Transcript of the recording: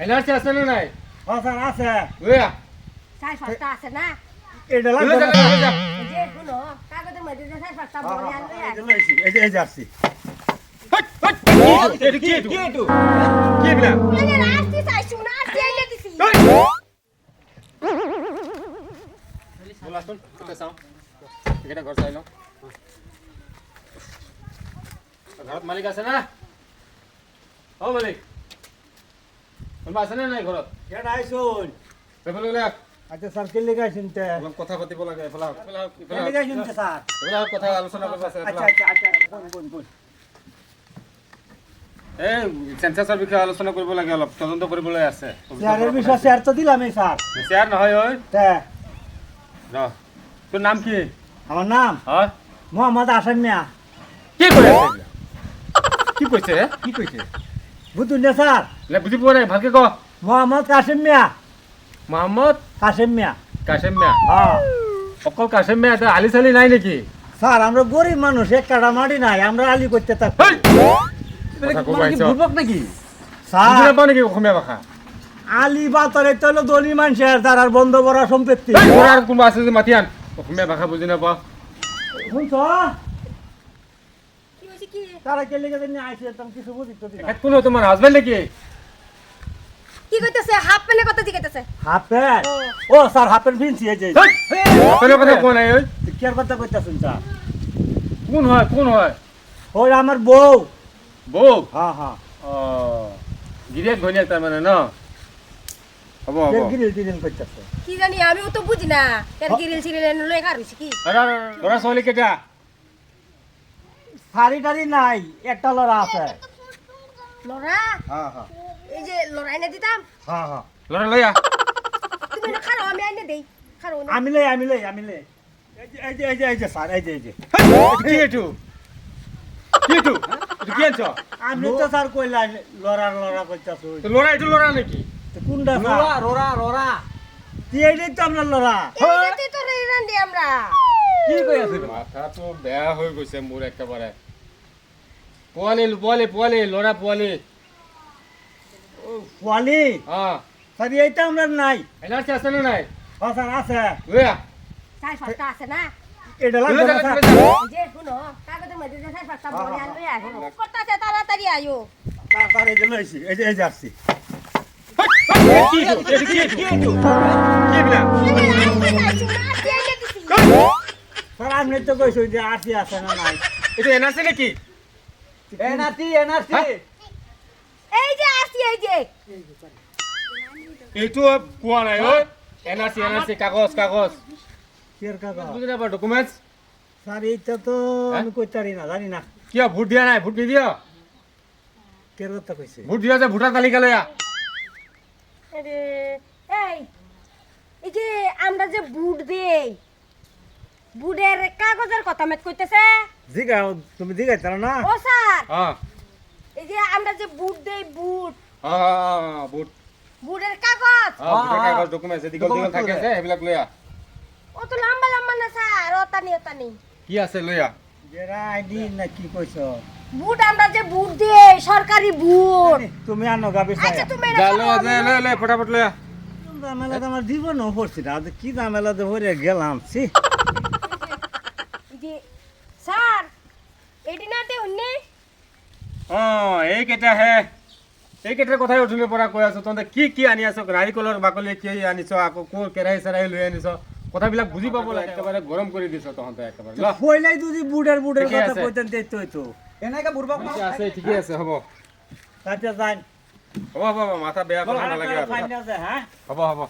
NRC আছে না নাই হ্যাঁ স্যার আছে লইয়া চার পাঁচটা আছে না এটা লাগবে যা, না, যা। এই যে শুনো কাগজের মধ্যে যে চার পাঁচটা বলে আনলে এই যে এই যে- আসছি। Hot, hot. এটা কি এটু? কি এগুলা? আসছি চাইছু না আসছি এনে দিছি হট। বলা কোথায় চাও? এখানে ঘর চাইলো। মালিক আছে না অ মালিক কোনোবা আছে নাই ঘৰত? এটা আইসুন। এইফালে ওলাই আচ্ছা স্যার কে লেগে তে? অলপ কথা পাতিব লাগে এইফালে আহক, এইফালে আহক, কে এইফালে লেগে আহক। আইসুন তে, স্যার? এইফালে কথা আলোচনা কৰিব আছে আচ্ছা আচ্ছা আচ্ছা কোন কোন কোন? এই চেঞ্চাছৰ বিষয়ে আলোচনা কৰিব লাগে অলপ তদন্ত কৰিবলৈ আছে। স্যারের বিষয়ে চেয়াৰ নহয় ঐ। তে। ৰ তোৰ নাম কি? আমার নাম? হয় মোহাম্মদ আসান মিয়া কি কৈ আছে এইবিলাক? কি হে? কি কৈছে? বুঝুন না স্যার। নে বুজি পোৱা নাই ভালকে ক মোহাম্মদ কাসিম মিয়া। মহম্মদ? কাসিম মিয়া। কাশেম মিয়া? হ্যাঁ। অকল কাশেম মিয়া এটা আলি চালি নাই নেকি? স্যার আমরা গরিব মানুষ এক কাটা মাটি নাই আমরা আলি করতে থাকি ক'ব আহিছ? নাকি? স্যার। নাপাওঁ নেকি অসমীয়া ভাষা আলি বাতরে তো হলো ধনী মানুষের তার আর বন্ধ করা সম্পত্তি। আৰু কোনোবা আছে মাতি আন। অসমীয়া ভাষা বুজি নাপাওঁ। শুনছ? তারা কে লেগে জানি আইসে তুমি কিছু বুঝি তো দিনা কোন তোমাৰ হাজবেণ্ড কি? কইতেছে? হাফ কথা জিগাইতেছে হাফ প্যান্ট? ও। স্যার হাফ প্যান্ট পিনছি এই যে। হেই! কথা কোৱা নাই ঐ কি কথা কইতাছেন স্যার? কোন হয় কোন হয়? ওই আমার বউ। বৌ হ্যাঁ হ্যাঁ। ঘৈণীয়েক তাৰমানে ন? হ'ব হ'ব। গিরিল টিরিল করতেছে? কি জানি আমিও তো বুঝি না। কেন গিরিল সিরিল এনে লয়ে কার কি? ছোৱালী কেইটা শাড়ি টাড়ি নাই একটা লড়া আছে। লরা হ্যাঁ হ্যাঁ। এই যে লরা এনে দিতাম? হ্যাঁ হ্যাঁ। ল'ৰা লৈ আহ তুমি না খারো আমি এনে দেই। খারো না আমি লই আমি লই আমি লই। এই যে এই যে এই যে স্যার এই যে এই যে। কি এইটো কি এইটো কি আনছ? আমি তো স্যার কইলা লড়া লড়া করতেছ তো ল'ৰা এইটো ল'ৰা নেকি? কোনটা স্যার? ল'ৰা ল'ৰা তুই এইটাই তো আপনার লড়া। এইটাতে তো রেরান দি আমরা। কি কৈ আছে মাথাটো বেয়া হৈ গৈছে মোৰ একেবাৰে। পোৱালি পোৱালি পোৱালি ল'ৰা পোৱালি পোয়ালি অঁ স্যার এইটা আমরা নাই এন আছে নে নাই হ্যাঁ স্যার আছে আহ চার আছে না এটা লাগবে না স্যার এই যে শুনো কাগজের মধ্যে যে চার পাঁচটা বলে আনলে আসো করতেছে তাড়াতাড়ি আয়ো স্যার, স্যার এই যে লইছি এই যে এই যে আসছি স্যার আপনি তো কইছো যে আসি আছে না নাই নেকি এনআরসি এনআরসি হ্যাঁ? এই যে আসছি এই যে। এইটো পোৱা নাই ঐ। N R C N R চি কাগজ কাগজ। কের কাকা বুজি নাপাওঁ ডকুমেণ্টছ স্যার এইটা তো আমি কইতে পারি না জানি না। কিয় ভোট দিয়া নাই? ভোট নিদিয়? কের কথা কইছে ভোট দিয়া যে ভোটাৰ তালিকা লৈ এই এই যে আমরা যে বুট দেই বুটের কাগজের কথা মেত কইতেছে? জিগাও তুমি জিগাইতে না? ও স্যার! অঁ এই যে আমরা যে বুট দেই বুট। অঁ অঁ অঁ ভোট বুটের কাগজ? অঁ ভোটাৰ কাগজ ডকুমেণ্টছ দীঘল দীঘল থাকে যে সেইবিলাক লৈ আহ ও তো লম্বা লম্বা না স্যার ওতানি ওতানি কি আছে লৈ আহ যেরা আইডি না কি কইছ? বুট আমরা যে বুট দেই সরকারি বুট। তুমি আনো গাবি আচ্ছা তুমি যা শোনো, লৈ লৈ ফটাফট লৈ আহ ঝামেলা তো আমার জীবনও পড়ছি না আজ কি ঝামেলাতে ভরে গেলাম সি যে স্যার এটি নাতে অন্যে? অঁ এইকেইটাহে এইকেইটাৰ কথাই উঠিলে পৰা কৈ আছো। তহঁতে কি কি আনি আছ? নাৰিকলৰ বাকলি কি আনিছ? আকৌ ক'ৰ কেৰাহী চেৰাহী লৈ আনিছ? কথাবিলাক বুজি পাব লাগে। একেবাৰে গৰম কৰি দিছ তহঁতে একেবাৰে। ল। পয়লাই যদি বুড়ের বুড়ের ঠিকে কথা আছে। কইতেন তো তো। এনেকে ঠিকে আছে ঠিকে আছে হ'ব। তাতে যাই হ'ব হ'ব মাথা বেয়া কথা নালাগে। হ্যাঁ হ'ব হ'ব।